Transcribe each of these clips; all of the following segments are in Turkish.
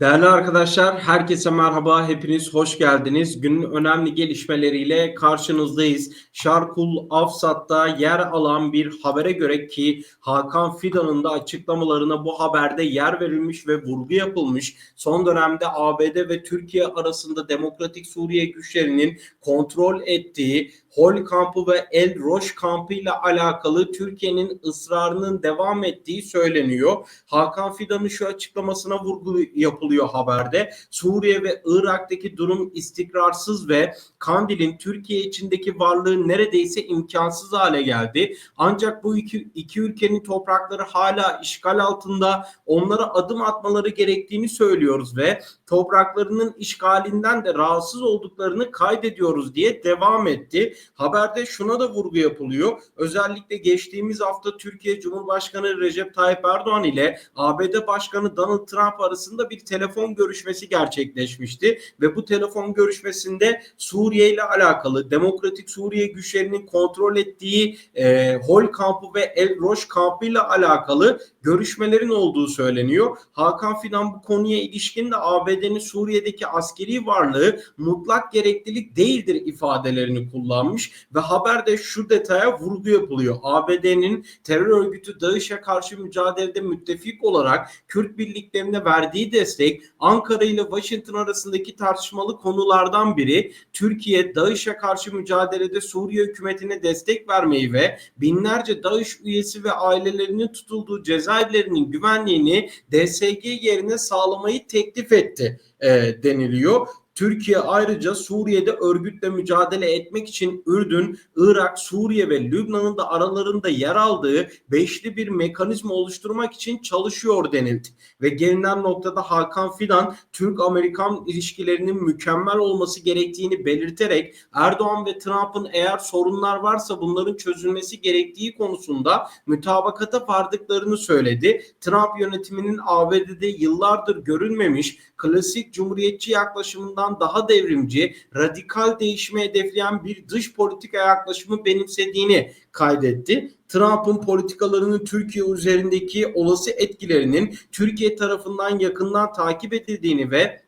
Değerli arkadaşlar, herkese merhaba, hepiniz hoş geldiniz. Günün önemli gelişmeleriyle karşınızdayız. Şarkul Afsat'ta yer alan bir habere göre ki Hakan Fidan'ın da açıklamalarına bu haberde yer verilmiş ve vurgu yapılmış. Son dönemde ABD ve Türkiye arasında Demokratik Suriye güçlerinin kontrol ettiği Hol kampı ve El Roş kampı ile alakalı Türkiye'nin ısrarının devam ettiği söyleniyor. Hakan Fidan'ın şu açıklamasına vurgu yapılıyor haberde. Suriye ve Irak'taki durum istikrarsız ve Kandil'in Türkiye içindeki varlığı neredeyse imkansız hale geldi. Ancak bu iki, iki ülkenin toprakları hala işgal altında. Onlara adım atmaları gerektiğini söylüyoruz ve topraklarının işgalinden de rahatsız olduklarını kaydediyoruz diye devam etti. Haberde şuna da vurgu yapılıyor. Özellikle geçtiğimiz hafta Türkiye Cumhurbaşkanı Recep Tayyip Erdoğan ile ABD Başkanı Donald Trump arasında bir telefon görüşmesi gerçekleşmişti ve bu telefon görüşmesinde Suriye ile alakalı Demokratik Suriye güçlerinin kontrol ettiği e, Hol kampı ve El Roş kampı ile alakalı görüşmelerin olduğu söyleniyor. Hakan Fidan bu konuya ilişkin de ABD'nin Suriye'deki askeri varlığı mutlak gereklilik değildir ifadelerini kullanmış ve haberde şu detaya vurgu yapılıyor. ABD'nin terör örgütü DAEŞ'e karşı mücadelede müttefik olarak Kürt birliklerine verdiği destek Ankara ile Washington arasındaki tartışmalı konulardan biri Türkiye DAEŞ'e karşı mücadelede Suriye hükümetine destek vermeyi ve binlerce DAEŞ üyesi ve ailelerinin tutulduğu cezaevlerinin güvenliğini DSG yerine sağlamayı teklif etti e, deniliyor. Türkiye ayrıca Suriye'de örgütle mücadele etmek için Ürdün, Irak, Suriye ve Lübnan'ın da aralarında yer aldığı beşli bir mekanizma oluşturmak için çalışıyor denildi. Ve gelinen noktada Hakan Fidan Türk-Amerikan ilişkilerinin mükemmel olması gerektiğini belirterek Erdoğan ve Trump'ın eğer sorunlar varsa bunların çözülmesi gerektiği konusunda mütabakata vardıklarını söyledi. Trump yönetiminin ABD'de yıllardır görülmemiş klasik cumhuriyetçi yaklaşımından daha devrimci, radikal değişimi hedefleyen bir dış politika yaklaşımı benimsediğini kaydetti. Trump'ın politikalarının Türkiye üzerindeki olası etkilerinin Türkiye tarafından yakından takip edildiğini ve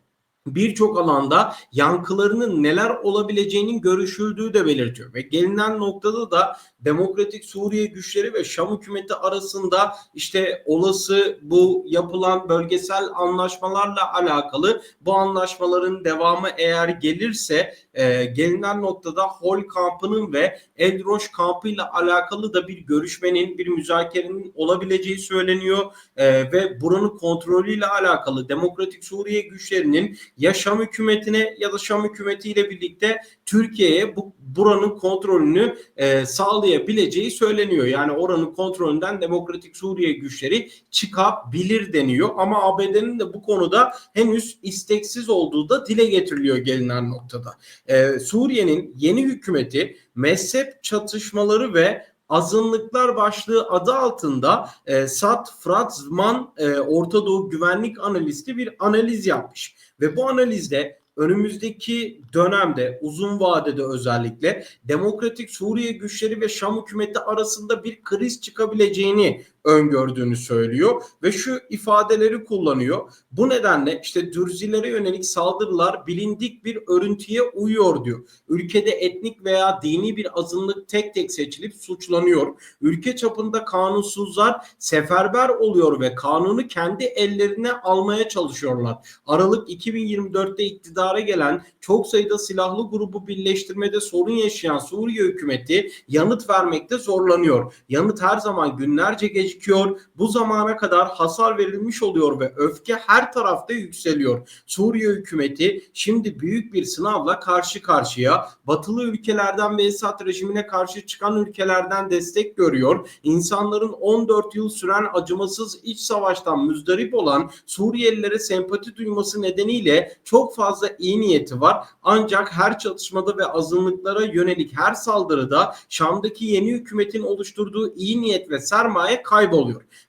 birçok alanda yankılarının neler olabileceğinin görüşüldüğü de belirtiyor. Ve gelinen noktada da Demokratik Suriye güçleri ve Şam hükümeti arasında işte olası bu yapılan bölgesel anlaşmalarla alakalı bu anlaşmaların devamı eğer gelirse e, gelinen noktada Hol kampının ve Eldroş kampıyla alakalı da bir görüşmenin bir müzakerenin olabileceği söyleniyor e, ve buranın kontrolüyle alakalı Demokratik Suriye güçlerinin ya Şam hükümetine ya da Şam hükümetiyle birlikte Türkiye'ye bu buranın kontrolünü e, sağlayabileceği söyleniyor. Yani oranın kontrolünden Demokratik Suriye güçleri çıkabilir deniyor. Ama ABD'nin de bu konuda henüz isteksiz olduğu da dile getiriliyor gelinen noktada. E, Suriye'nin yeni hükümeti mezhep çatışmaları ve azınlıklar başlığı adı altında e, Sat Fratzman e, Orta Doğu güvenlik analisti bir analiz yapmış. Ve bu analizde önümüzdeki dönemde uzun vadede özellikle Demokratik Suriye güçleri ve Şam hükümeti arasında bir kriz çıkabileceğini öngördüğünü söylüyor ve şu ifadeleri kullanıyor. Bu nedenle işte Dürzilere yönelik saldırılar bilindik bir örüntüye uyuyor diyor. Ülkede etnik veya dini bir azınlık tek tek seçilip suçlanıyor. Ülke çapında kanunsuzlar seferber oluyor ve kanunu kendi ellerine almaya çalışıyorlar. Aralık 2024'te iktidara gelen çok sayıda silahlı grubu birleştirmede sorun yaşayan Suriye hükümeti yanıt vermekte zorlanıyor. Yanıt her zaman günlerce geç gecikiyor. Bu zamana kadar hasar verilmiş oluyor ve öfke her tarafta yükseliyor. Suriye hükümeti şimdi büyük bir sınavla karşı karşıya. Batılı ülkelerden ve Esad rejimine karşı çıkan ülkelerden destek görüyor. İnsanların 14 yıl süren acımasız iç savaştan müzdarip olan Suriyelilere sempati duyması nedeniyle çok fazla iyi niyeti var. Ancak her çatışmada ve azınlıklara yönelik her saldırıda Şam'daki yeni hükümetin oluşturduğu iyi niyet ve sermaye kayboluyor.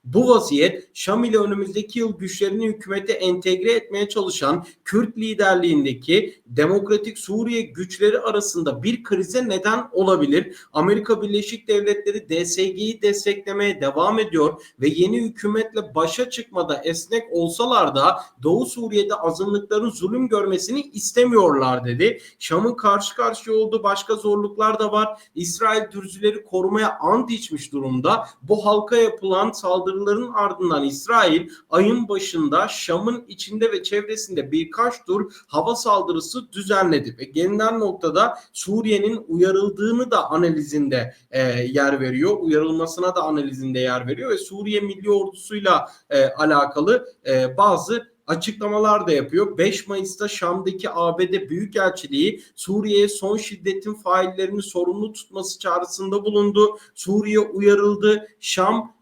Bu vaziyet Şam ile önümüzdeki yıl güçlerini hükümete entegre etmeye çalışan Kürt liderliğindeki Demokratik Suriye güçleri arasında bir krize neden olabilir. Amerika Birleşik Devletleri DSG'yi desteklemeye devam ediyor ve yeni hükümetle başa çıkmada esnek olsalar da Doğu Suriye'de azınlıkların zulüm görmesini istemiyorlar dedi. Şam'ın karşı karşıya olduğu başka zorluklar da var. İsrail dürzüleri korumaya ant içmiş durumda. Bu halka yapılan saldırıların ardından İsrail ayın başında Şam'ın içinde ve çevresinde birkaç tur hava saldırısı düzenledi ve gelinen noktada Suriye'nin uyarıldığını da analizinde e, yer veriyor. Uyarılmasına da analizinde yer veriyor ve Suriye Milli Ordusu'yla e, alakalı e, bazı açıklamalar da yapıyor. 5 Mayıs'ta Şam'daki ABD Büyükelçiliği Suriye'ye son şiddetin faillerini sorumlu tutması çağrısında bulundu. Suriye uyarıldı. Şam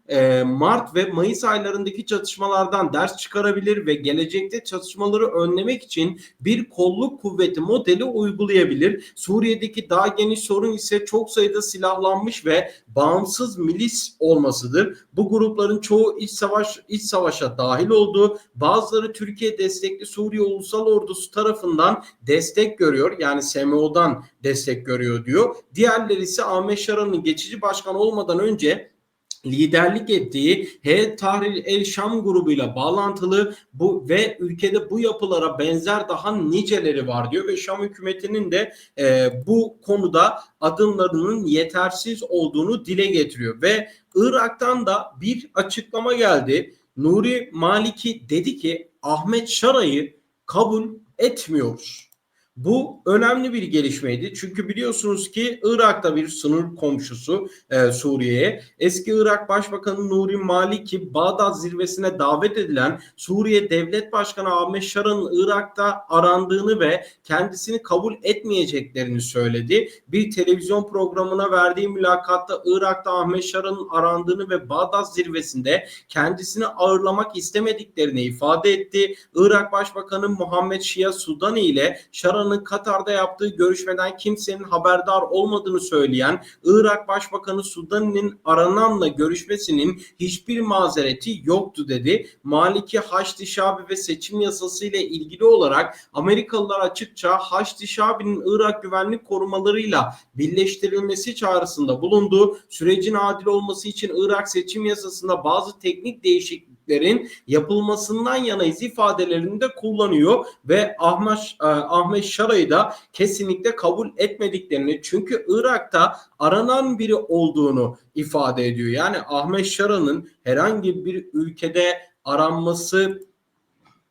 Mart ve Mayıs aylarındaki çatışmalardan ders çıkarabilir ve gelecekte çatışmaları önlemek için bir kolluk kuvveti modeli uygulayabilir. Suriye'deki daha geniş sorun ise çok sayıda silahlanmış ve bağımsız milis olmasıdır. Bu grupların çoğu iç savaş iç savaşa dahil olduğu, bazıları Türkiye destekli Suriye Ulusal Ordusu tarafından destek görüyor. Yani SMO'dan destek görüyor diyor. Diğerleri ise Ahmet Şaran'ın geçici başkan olmadan önce liderlik ettiği H Tahrir El Şam grubuyla bağlantılı bu ve ülkede bu yapılara benzer daha niceleri var diyor ve Şam hükümetinin de e, bu konuda adımlarının yetersiz olduğunu dile getiriyor ve Irak'tan da bir açıklama geldi. Nuri Maliki dedi ki Ahmet Şara'yı kabul etmiyoruz. Bu önemli bir gelişmeydi. Çünkü biliyorsunuz ki Irak'ta bir sınır komşusu e, Suriye'ye. Eski Irak Başbakanı Nuri Maliki Bağdat zirvesine davet edilen Suriye Devlet Başkanı Ahmet Şara'nın Irak'ta arandığını ve kendisini kabul etmeyeceklerini söyledi. Bir televizyon programına verdiği mülakatta Irak'ta Ahmet Şara'nın arandığını ve Bağdat zirvesinde kendisini ağırlamak istemediklerini ifade etti. Irak Başbakanı Muhammed Şia Sudani ile Şara Erdoğan'ın Katar'da yaptığı görüşmeden kimsenin haberdar olmadığını söyleyen Irak Başbakanı Sudani'nin arananla görüşmesinin hiçbir mazereti yoktu dedi. Maliki Haçlı Şabi ve seçim yasası ile ilgili olarak Amerikalılar açıkça Haçlı Şabi'nin Irak güvenlik korumalarıyla birleştirilmesi çağrısında bulundu. Sürecin adil olması için Irak seçim yasasında bazı teknik değişiklikler değişikliklerin yapılmasından yanayız ifadelerini de kullanıyor ve Ahmet Ahmet Şara'yı da kesinlikle kabul etmediklerini çünkü Irak'ta aranan biri olduğunu ifade ediyor. Yani Ahmet Şara'nın herhangi bir ülkede aranması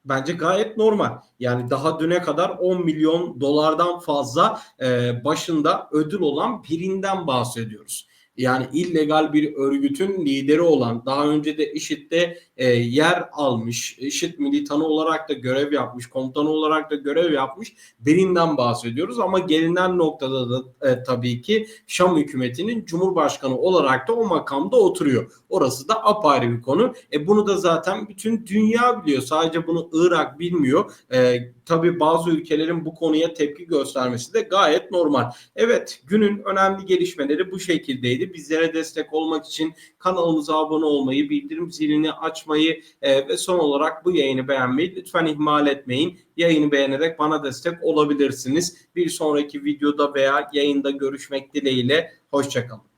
bence gayet normal. Yani daha düne kadar 10 milyon dolardan fazla e, başında ödül olan birinden bahsediyoruz yani illegal bir örgütün lideri olan daha önce de IŞİD'de e, yer almış, IŞİD militanı olarak da görev yapmış, komutanı olarak da görev yapmış birinden bahsediyoruz. Ama gelinen noktada da e, tabii ki Şam hükümetinin cumhurbaşkanı olarak da o makamda oturuyor. Orası da apayrı bir konu. E, bunu da zaten bütün dünya biliyor. Sadece bunu Irak bilmiyor. E, tabii bazı ülkelerin bu konuya tepki göstermesi de gayet normal. Evet günün önemli gelişmeleri bu şekildeydi. Bizlere destek olmak için kanalımıza abone olmayı, bildirim zilini açmayı e, ve son olarak bu yayını beğenmeyi lütfen ihmal etmeyin. Yayını beğenerek bana destek olabilirsiniz. Bir sonraki videoda veya yayında görüşmek dileğiyle. Hoşçakalın.